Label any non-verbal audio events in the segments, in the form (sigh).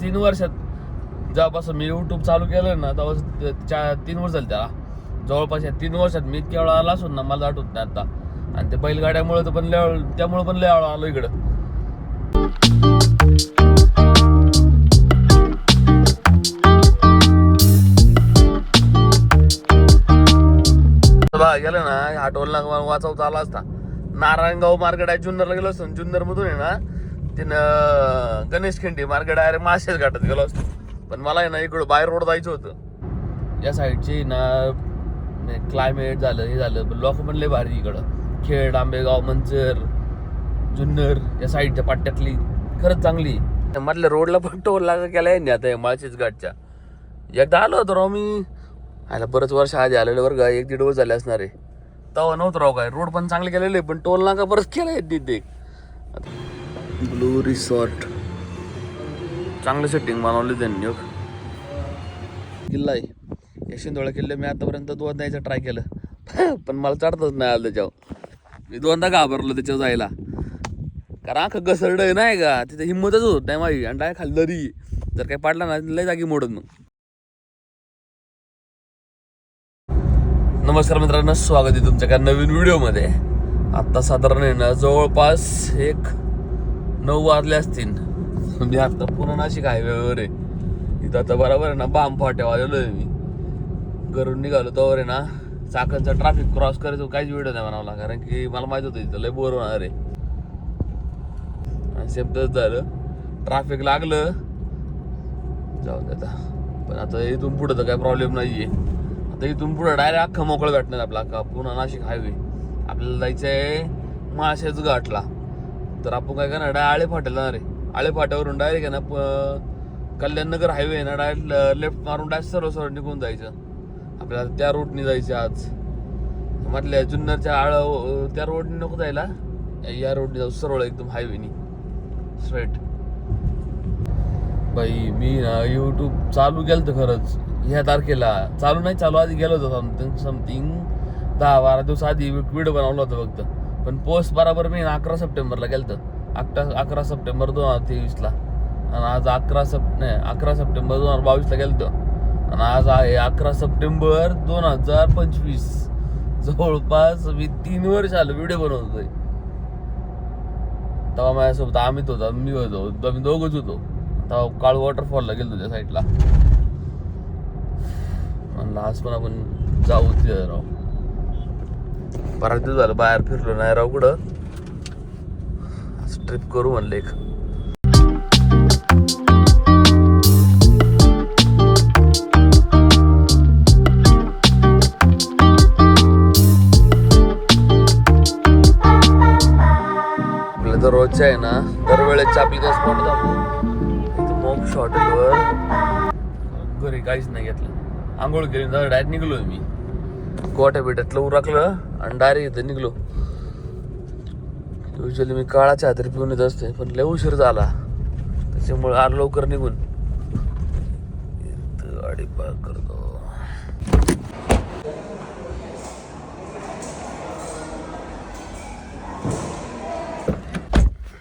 तीन वर्षात जेव्हापासून मी यूट्यूब चालू केलं ना तेव्हा चार तीन वर्ष झाले त्याला. जवळपास या तीन वर्षात मी इतक्या वेळा आला असून ना मला आठवत नाही आता. आणि ते बैलगाड्यामुळे तर पण लय त्यामुळे पण लय आलो इकडं. बा गेलं ना ह्या टोलला वाचवता आला असता. नारायणगाव मार्केट आहे जुन्नरला गेलो असतो. जुन्नर मधून आहे ना तिनं गणेश खिंडी मार्केट डायरेक्ट माशेच घाटात गेलो असतो. पण मला आहे ना इकडं बाहेर रोड जायचं होतं. या साईडची ना क्लायमेट झालं हे झालं लोक पण लय भारी इकडं. खेड आंबेगाव मंचर जुन्नर या साईडच्या पट्ट्यातली खरंच चांगली. मधल्या रोडला पण टोल लागा केला आहे आता माळशेच घाटच्या. एकदा आलो होतो राव मी. आयला बरंच वर्ष आधी आलेलं बरं एक दीड वर्ष झाले असणार आहे. तेव्हा नव्हतं राव काय रोड पण चांगले केलेले आहे, पण टोल नाका बरंच केला आहे तिथे ब्लू रिसॉर्ट. चांगलं सेटिंग बनवली त्यांनी हो. किल्ला आहे. यशवंतवाडा किल्ले मी आतापर्यंत दोनदा यायचं ट्राय केलं. पण मला चढतच नाही आलं त्याच्यावर. मी दोनदा घाबरलो त्याच्यावर जायला. कारण अख्खं घसरड आहे नाही का तिथे हिंमतच होत नाही माझी. आणि डाय खाल्लं दरी जर काही पाडला ना लय जागी मोडत मग. नमस्कार मित्रांनो स्वागत आहे तुमच्या एका नवीन व्हिडिओमध्ये आत्ता साधारण आहे ना जवळपास एक नऊ वाजले असतील. मी आता पुन्हा नाशिक हायवेवर आहे. इथं आता बरोबर आहे ना बाम फाट्या वाजवलो आहे मी. घरून निघालो तोवर आहे ना चाकणचा ट्रॅफिक क्रॉस करायचं काहीच व्हिडिओ नाही म्हणावला कारण की मला माहीत होतं इथं लय बोर होणार आहे. आणि शब्दच झालं ट्रॅफिक लागलं. जाऊ दे आता. पण आता इथून पुढं तर काही प्रॉब्लेम नाही आहे आता इथून पुढं डायरेक्ट अख्खा मोकळं भेटणार आपला का पुन्हा नाशिक हायवे. आपल्याला जायचं आहे माळशेच घाटला. तर आपण काय करणार? डाय आळे फाट्याला जाणार आहे. आळे फाट्यावरून डायरेक्ट आहे ना प- कल्याणनगर हायवे आहे ना डायरेक्ट लेफ्ट मारून डायरेक्ट सर्व सर्व निघून जायचं. आपल्याला त्या रोडनी जायचं आज. म्हटल्या जुन्नरच्या आळ त्या रोडनी नको जायला. या रोडनी जाऊ सरळ एकदम हायवेनी स्ट्रेट बाई मी ना यूट्यूब चालू केलं तर खरंच. ह्या तारखेला. चालू नाही चालू आधी गेलो होतो समथिंग समथिंग दहा बारा दिवस आधी व्हिडिओ बनवला होता फक्त. पण पोस्ट बराबर मी अकरा सप्टेंबरला गेलतो. अकरा अकरा सप्टेंबर दोन हजार तेवीसला. आणि आज अकरा सप नाही अकरा सप्टेंबर दोन हजार बावीसला गेलतो. आणि आज आहे अकरा सप्टेंबर दोन हजार पंचवीस. जवळपास मी तीन वर्ष आलो व्हिडिओ बनवतोय. तेव्हा माझ्यासोबत अमित होता मी होतो आम्ही दोघच होतो. तेव्हा काळ वॉटरफॉलला गेलो त्या साईडला म्हणलं आज पण आपण जाऊ तिथे राहू बराच दिवस झालं बाहेर फिरलो नाही राव कुठं. ट्रिप करू म्हणलं एक. आपल्या दररोजच्या आहे ना दरवेळेस आपली स्पॉट दाखवू इथं मोक्ष हॉटेलवर घरी. काहीच नाही घेतलं. आंघोळ केली डायरेक्ट निघलो मी. गोट्या बिट्यातलं उरकलं आणि डायरेक्ट इथं निघलो. युजली मी काळाच्या चहा पिऊन येत असते पण लय उशीर झाला. त्याच्यामुळे आर लवकर निघून. इथं गाडी पार्क करतो.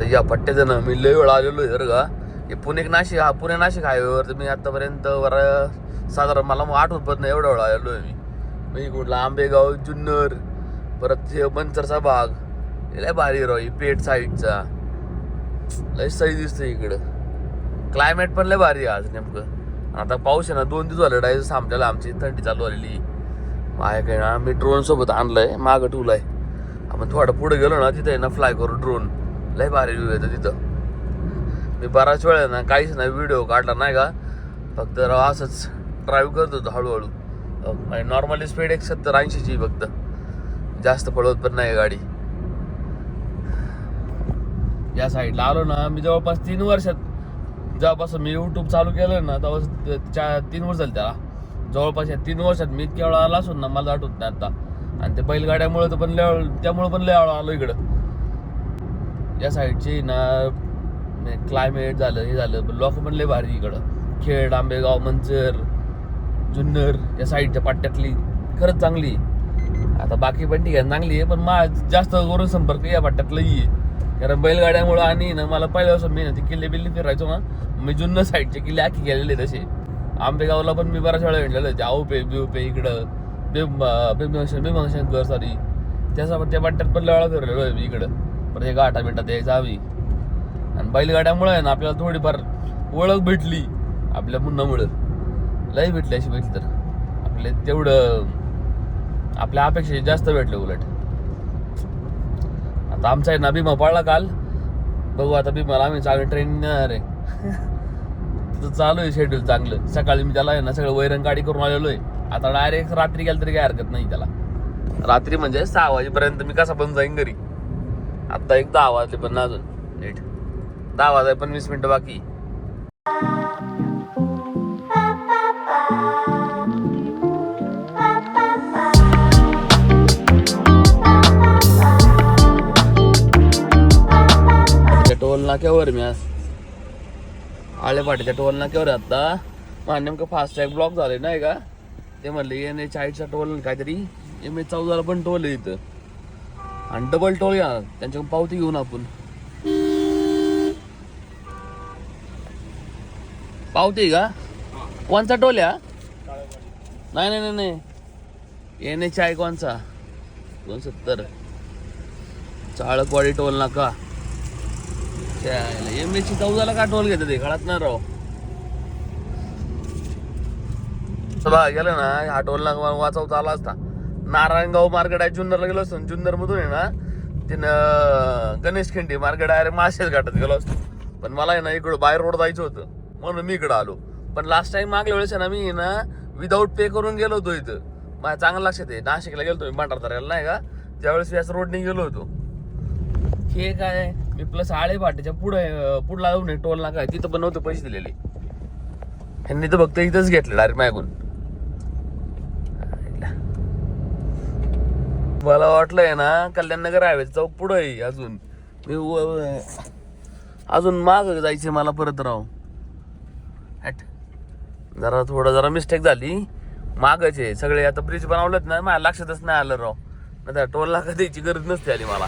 तर या पट्ट्याचं मी लय वेळा आलेलो आहे बरं का. हे पुणे नाशिक हा पुणे नाशिक हायवेवर तर मी आतापर्यंत वर साधारण मला मग आठवत पण नाही एवढा वेळा आलेलो आहे मी. मी कुठला आंबेगाव जुन्नर. परत हे मंचरचा भाग. हे लय भारी राव ही पेठ साईडचा. लय सही दिसतं इकडं. क्लायमेट पण लय भारी आहे आज नेमकं. आता पाऊस आहे ना दोन दिवस झालं डायरेक्ट थांबलेला आमची थंडी चालू आलेली. माझ्या काय ना मी ड्रोनसोबत आणलंय मागं आहे आपण थोडं पुढे गेलो ना तिथे आहे ना फ्लाय करू ड्रोन लय भारी व्ह्यू येतं तिथं. मी बराच वेळा ना काहीच नाही व्हिडिओ काढला नाही का? फक्त राव असंच ड्राईव्ह करत होतो हळूहळू. नॉर्मली स्पीड एक सत्तर ऐंशीची फक्त. जास्त पळवत पण नाही गाडी. या साईडला आलो ना मी जवळपास तीन वर्षात जेव्हापासून मी यूट्यूब चालू केलं ना तेव्हा चार तीन वर्ष झाले त्याला. जवळपास या तीन वर्षात मी इतक्या वेळा आला असून ना मला आठवत नाही आता. आणि ते बैलगाड्यामुळे तर पण लय त्यामुळे पण लय आलो इकडं. या साईडची ना क्लायमेट झालं हे झालं लोक पण लय भारी इकडं. खेड आंबेगाव मंचर जुन्नर या साईडच्या पाट्ट्यातली खरंच चांगली आहे. आता बाकी पण ठीक आहे चांगली आहे पण मा जास्त वरून संपर्क या पट्ट्यातलं आहे. कारण बैलगाड्यामुळं आणि ना मला पहिल्यापासून मी ना ते किल्ले बिल्ले फिरायचो ना मी जुन्नर साईडचे किल्ले आखी गेलेले तसे. आंबेगावला पण मी बऱ्याच वेळा भेटलेलं आहे आऊपे बिवपे इकडं भीम भीमशंकर घर सॉरी त्यासोबत त्या बट्ट्यात पण लळा फिरलेलो आहे मी इकडं. पण हे गाठा बिटात द्यायचा आम्ही. आणि बैलगाड्यामुळं आहे ना आपल्याला थोडीफार ओळख भेटली आपल्या मुन्नामुळं लई भेटली अशी भेटली तर. आपले तेवढं आपल्या अपेक्षा जास्त भेटलं उलट. आता आमचा आहे ना भीमा पडला काल. बघू आता भीमाला आम्ही चांगली ट्रेन नेणार आहे. तिथं चालू आहे शेड्यूल चांगलं. सकाळी मी त्याला आहे ना सगळं वैरण गाडी करून आलेलो आहे. आता डायरेक्ट रात्री गेलं तरी काय हरकत नाही त्याला. रात्री म्हणजे सहा वाजेपर्यंत मी कसा पण जाईन घरी. आता एक दहा वाजले पण अजून. लेट दहा वाजाय पण वीस मिनिटं बाकी नाक्यावर मी आज. आळे पाटीच्या टोल नाक्यावर आता. मला नेमकं फास्टॅग ब्लॉक झाले नाही का? ते म्हणले एन एच आयचा टोल काहीतरी एम एच चौदाला पण टोल आहे इथं. आणि डबल टोल या. त्यांच्याकडून पावती घेऊन आपण. पावती आहे का? कोणचा टोल या? नाही नाही नाही नाही. एन एच आय कोणचा? दोन सत्तर. चाळकवाडी टोल नाका एम एच चौदाला का टोल घेतात ते कळत नाही राव. चला गेलं ना हा टोल नाका वाचवता आला असता. नारायणगाव मार्केट आहे जुन्नरला गेलो असतो जुन्नर मधून आहे ना तिनं गणेश खिंडी मार्केट आहे माशेच घाटात गेलो असतो. पण मला आहे ना इकडं बाहेर रोड जायचं होतं. म्हणून मी इकडं आलो. पण लास्ट टाइम मागल्या वेळेस आहे ना मी ना विदाऊट पे करून गेलो होतो इथं. माझ्या चांगलं लक्षात आहे. नाशिकला गेलो होतो मी भांडारताऱ्याला नाही का? त्यावेळेस याच रोडने गेलो होतो. हे काय? मी प्लस आळे भाटेच्या पुढे पुढला जाऊन टोल नाका. तिथं पण नव्हते पैसे दिलेले. ह्यांनी तर फक्त इथंच घेतलं डायरेक्ट मागून. मला वाटलंय ना कल्याणनगर हायवे चौक पुढं आहे अजून. मी व- अजून माग जायचे मला परत राव. हॅट. जरा थोडं जरा मिस्टेक झाली. मागच आहे. सगळे आता ब्रिज बनवलेत ना माझ्या लक्षातच नाही आलं राव. नाही तर टोल नाका द्यायची गरज नसते आली मला.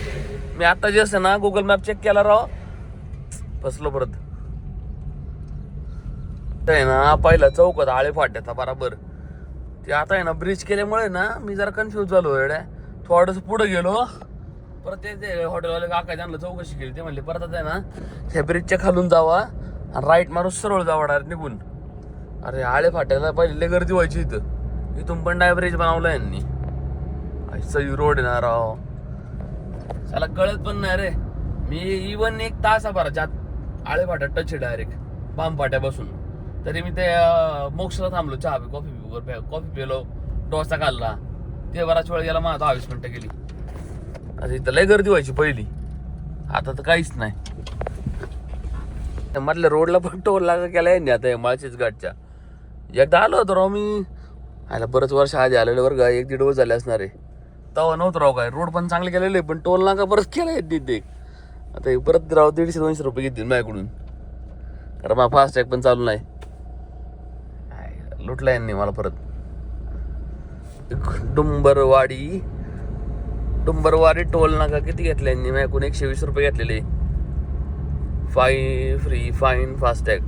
मी आता जे असं ना गुगल मॅप चेक केला राव फसलो परत. ते आहे ना पहिला चौकात आळे फाट्याचा बराबर. ते आता आहे ना ब्रिज केल्यामुळे ना मी जरा कन्फ्यूज झालो एवढ्या थोडस पुढे गेलो. परत ते- हॉटेलवाले काका त्यांना चौकशी केली ते म्हणले परत आहे ना ह्या ब्रिजच्या खालून जावा आणि राईट मारून सरळ जावा डायरेक्ट निघून. अरे आळे फाट्याला पहिले लय गर्दी व्हायची इथं. इथून पण डाय ब्रिज बनवला यांनी. सई रोड येणार ना राव. त्याला कळत पण नाही रे. मी इवन एक तासाभराच्या आत आळे फाट्या टच आहे डायरेक्ट बाम फाट्यापासून तरी मी ते मोक्षला थांबलो चहा पी कॉफी कॉफी पिलो डोसा खाल्ला. ते बराच वेळ गेला मग दहा वीस गेली. आता इथं लय गर्दी व्हायची पहिली. आता तर काहीच नाही. मधल्या रोडला पण टोल लागा केला यांनी आता माळशीच घाटच्या. एकदा आलो होतो राव मी. आला बरंच वर्ष आधी आलेलं वर्ग एक दीड वर्ष झाले असणार आहे. तवा नव्हतं राव काय. रोड पण चांगले केलेले पण टोल नाका परत केला येत तिथे आता हे परत राव दीडशे दोनशे रुपये घेतील माझ्याकडून. कारण मला फास्टॅग पण चालू नाही. लुटला यांनी मला परत. डुंबरवाडी डुंबरवाडी टोल नाका किती घेतला यांनी? माझ्याकडून एकशे वीस रुपये घेतलेले. फाईन फ्री फाईन फास्टॅग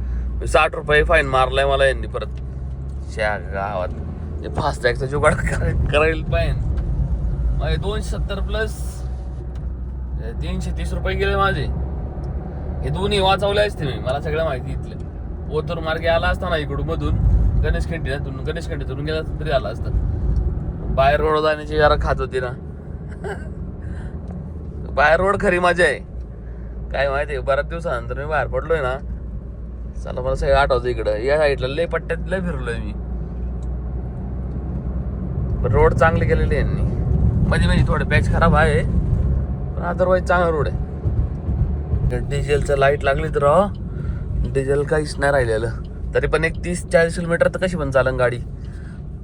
साठ रुपये फाईन मारलाय मला यांनी परत. शा गावात. फास्टॅगचा जुगाड करा- (laughs) करायला पाहिजे. माझे दोनशे सत्तर प्लस तीनशे तीस रुपये गेले माझे. हे दोन्ही वाचवले असते मी मला सगळं माहिती इथलं. ओतूर मार्गे आला असता ना इकडून मधून गणेश खंडीतून गणेश खंडीतून गेला तरी आला असता. बाहेर रोड जाण्याची जरा खात होती ना. (laughs) बाहेर रोड खरी मजा आहे. काय माहिती आहे बऱ्याच दिवसानंतर मी बाहेर पडलोय ना. चला मला सगळं आठवतं इकडं. या साईडला लय पट्ट्यात लय फिरलोय मी. पण रोड चांगले केलेले यांनी. मध्ये मध्ये थोडं पॅच खराब आहे. पण अदरवाईज चांगला रोड आहे. डिझेलचं लाइट लागली तर हो. डिझेल काहीच नाही राहिलेलं. तरी पण एक तीस चाळीस किलोमीटर तर कशी पण चालन गाडी.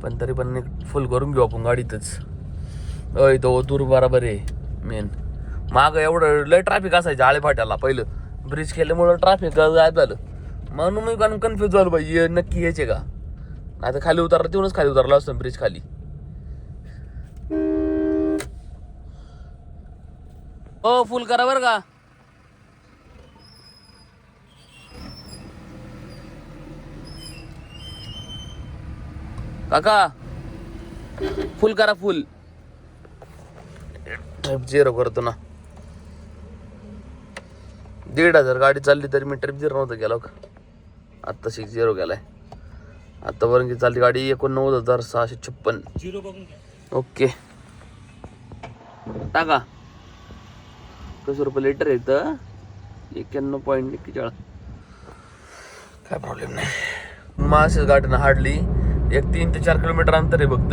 पण तरी पण एक फुल करून घेऊ आपण गाडीतच. अय तो दूर बराबर आहे मेन माग एवढं लय ट्रॅफिक असायचं आळेफाट्याला पहिलं. ब्रिज केल्यामुळं ट्रॅफिक गायब झालं. म्हणून मी कन्फ्युज झालो बाई ये नक्की यायचे का? नाही तर खाली उतरलं तिथूनच खाली उतरलं असतो ब्रिज खाली. हो फुल करा बरं का. काका फुल करा फुल. ट्रिप झिरो करतो ना. दीड हजार गाडी चालली तरी मी ट्रिप झिरो नव्हतं गेलो का आत्ता सिक्स झिरो गेलाय आत्तापर्यंत चालली गाडी एकोणनव्वद हजार सहाशे छप्पन. झिरो ओके टाका. कसं रुपये लिटर येतं एक्क्याण्णव पॉईंट एक्केचाळीस. काय प्रॉब्लेम नाही. मासेस गार्डन हार्डली एक तीन ते चार किलोमीटर अंतर आहे फक्त.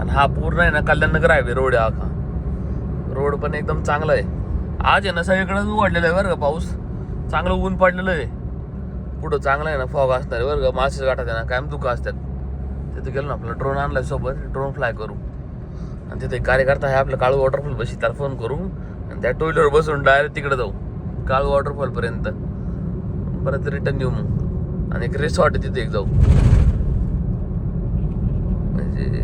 आणि हा पूर्ण आहे ना कल्याणनगर हायवे रोड आहे हा रोड पण एकदम चांगला आहे. आज आहे ना सगळीकडे उघडलेलं आहे बरं का पाऊस. चांगलं ऊन पडलेलं आहे. पुढं चांगलं आहे ना फॉग असणार आहे बरं का. मासेच गाठात आहे ना कायम दुखा असतात. तिथे गेलो ना आपला ड्रोन आणलाय सोबत. ड्रोन फ्लाय करू. आणि तिथे कार्यकर्ता आहे आपलं काळू वॉटरफॉल बशी त्याला फोन करू. आणि त्या टू व्हीलर बसून डायरेक्ट तिकडे जाऊ. काळ वॉटरफॉल पर्यंत. परत रिटर्न येऊ मग. आणि एक रिसॉर्ट आहे तिथे एक जाऊ. म्हणजे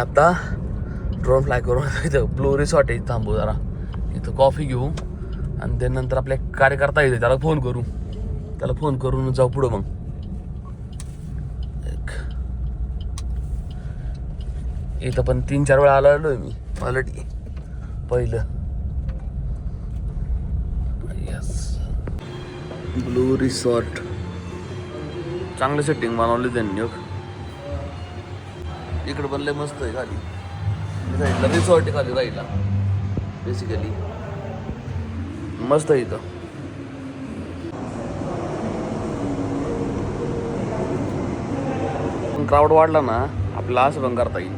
आता ड्रोन फ्लाय करून इथं ब्लू रिसॉर्ट आहे. थांबू जरा. इथं कॉफी घेऊ. आणि त्यानंतर आपल्या एक कार्यकर्ता येते त्याला फोन करू. त्याला फोन करून जाऊ पुढं मग. इथं पण तीन चार वेळा आलो आहे मी. ऑलरेडी पहिलं. यस ब्लू रिसॉर्ट चांगलं सेटिंग बनवली त्यांनी. इकडं पण लय मस्त आहे खाली. साईडला रिसॉर्ट आहे खाली राहिला. बेसिकली मस्त आहे इथं. क्राऊड वाढला ना आपला असं पण करता येईल.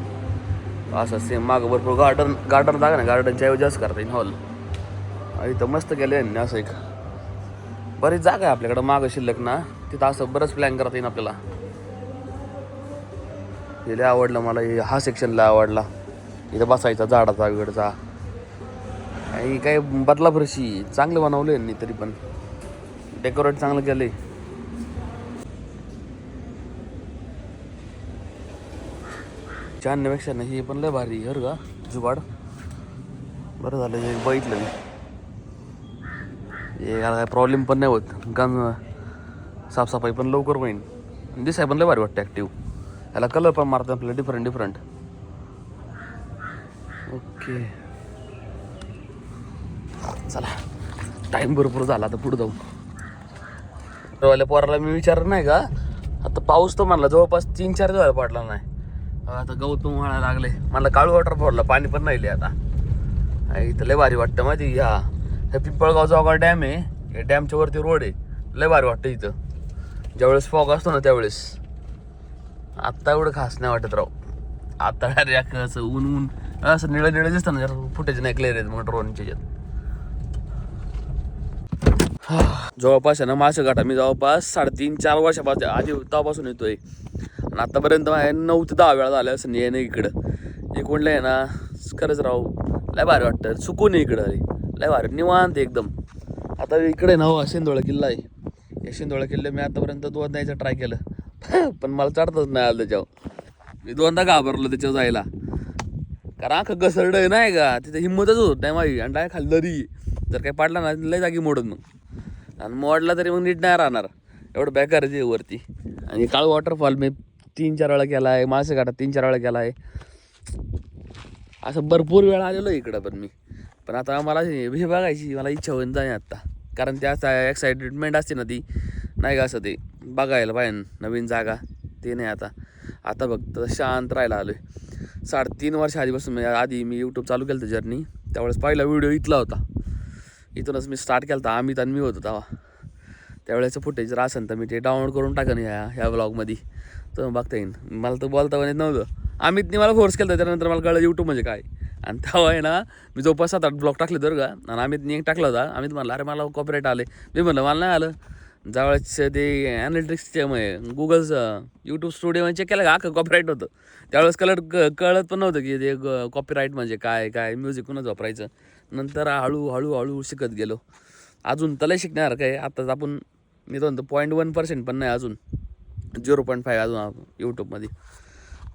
असं सेम मागं भरपूर गार्डन गार्डन जागा ना गार्डनच्या ऐवजी असं करता येईल हॉल इथं मस्त केलं यांनी असं एक. बरीच जागा आहे आपल्याकडं मागं शिल्लक ना. तिथं असं बरंच प्लॅन करता येईल आपल्याला. हे लय आवडलं मला. हे हा सेक्शन लय आवडला. इथं बसायचा झाडाचा बिगडचा आणि काय बदला फरशी चांगलं बनवलं यांनी तरी पण. डेकोरेट चांगलं केलंय. छानपेक्षा नाही हे पण लय भारी हर का? जुबाड बरं झालं हे बघितलं मी. हे काय प्रॉब्लेम पण नाही होत. गंज साफसफाई पण लवकर होईन. दिसाय पण लय भारी वाटतं ॲक्टिव्ह ह्याला कलर पण मारतात आपल्याला डिफरंट डिफरंट ओके चला टाईम भरपूर झाला आता पुढे जाऊ वाल्या पोराला मी विचारलं नाही का? आता पाऊस तो म्हणला जवळपास तीन चार दिवस पडला नाही. आता गौतम व्हायला लागले मला काळू वॉटर पडला पाणी पण नाही आता. इथं लय भारी वाटतं माहिती ह्या हे पिंपळगाव जोगा डॅम आहे या डॅमच्या वरती रोड आहे लय भारी वाटतं इथं. ज्यावेळेस फॉग असतो ना त्यावेळेस. आत्ता एवढं खास नाही वाटत राव. आता डायरेक्ट असं ऊन ऊन. असं निळं निळं दिसतं ना जरा फुटेज नाही क्लिअर आहेत मग ड्रोनच्या ज्यात जवळपास आहे ना मासे घाटा मी जवळपास साडेतीन चार वर्षापासून आधी तेव्हापासून येतोय. आणि आतापर्यंत माझ्या नऊ ते दहा वेळा झाल्या असं येणं इकडं. इकडलं आहे ना खरंच राव लय भारी वाटतं. सुकून इकडं अरे लय भारी निवांत आहे एकदम. आता इकडे ना हो शेंदोळा किल्ला आहे. या शेंदोळा किल्ले मी आतापर्यंत दोन यायचं ट्राय केलं. पण मला चढतच नाही आलं त्याच्यावर. मी दोनदा घाबरलो त्याच्यावर जायला. कारण अख्खं घसरडं आहे नाही का? तिथे हिंमतच होत नाही माझी. आणि डाय खाल्लं दरी. जर काही पाडला ना लय जागी मोडत मग. आणि मोडला तरी मग नीट नाही राहणार. एवढं बेकार आहे ते वरती. आणि काळू वॉटरफॉल मी तीन चार वेळा केला आहे. मासे काढा तीन चार वेळा केला आहे. असं भरपूर वेळा आलेलो आहे इकडं पण मी. पण आता मला हे बघायची मला इच्छा होईन जाणे आत्ता कारण त्या एक्साइटमेंट असते ना ती. नाही का असं ते. बघायला पाहिजे नवीन जागा ते नाही आता. आता फक्त शांत राहायला आलो आहे साडेतीन वर्ष आधीपासून आधी मी यूट्यूब चालू केलं होतं जर्नी त्यावेळेस पहिला व्हिडिओ इथला होता. इथूनच मी स्टार्ट केला होता अमित आणि मी होतो तेव्हा. त्यावेळेचं फुटेज जर असेल तर मी ते डाउनलोड करून टाकेन ह्या ह्या ब्लॉगमध्ये तर बघता येईन. मला तर बोलता पण येत नव्हतं. अमितने मला फोर्स केला त्यानंतर मला कळलं यूट्यूब म्हणजे काय. आणि तेव्हा आहे ना मी जवळपास सात आठ ब्लॉग टाकले तर का. आणि अमितने एक टाकला होता. आम्ही म्हणलं अरे मला कॉपरेट आले मी म्हणलं मला नाही आलं. ज्यावेळेस ते ॲनालिटिक्सचे मग गुगलचं यूट्यूब स्टुडिओ चेक केलं का? अख्खं कॉपीराईट होतं. त्यावेळेस कलर कळत पण नव्हतं की ते uh, कॉपीराईट म्हणजे काय काय म्युझिक कुणाच वापरायचं. नंतर हळू हळू हळू शिकत गेलो. अजून तलाही शिकणार काय? आत्ताच आपण मी तो म्हणतो पॉईंट वन पर्सेंट पण नाही अजून. झिरो पॉईंट फाईव्ह अजून यूट्यूबमध्ये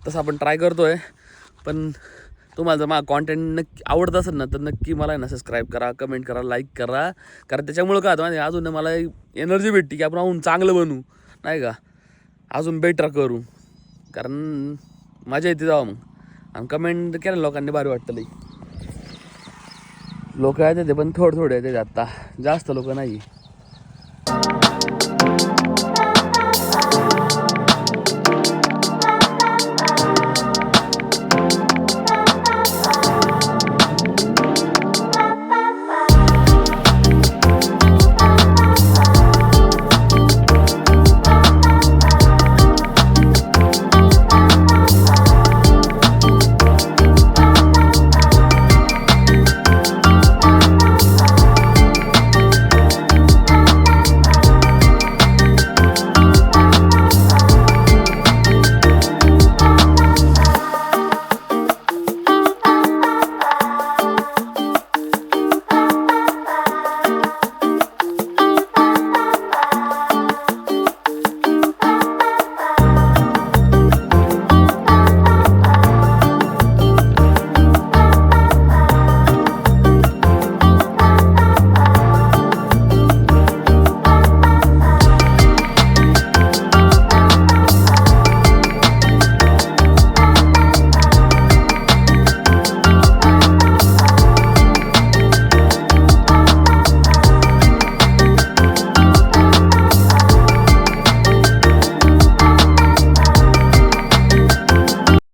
तसं आपण ट्राय करतो आहे पण तुम्हाला जर माझा कॉन्टेंट नक्की आवडत असेल ना तर नक्की मला ना सबस्क्राईब करा कमेंट करा लाईक करा. कारण त्याच्यामुळं काय होतं माहिती अजून मला एनर्जी भेटते की आपण अजून चांगलं बनू नाही का? अजून बेटर करू. कारण मजा येते जावा मग. आणि कमेंट केलं लोकांनी भारी वाटतं लई. लोक आहेत ते पण थोडे थोडे आहेत आत्ता जास्त लोक नाही.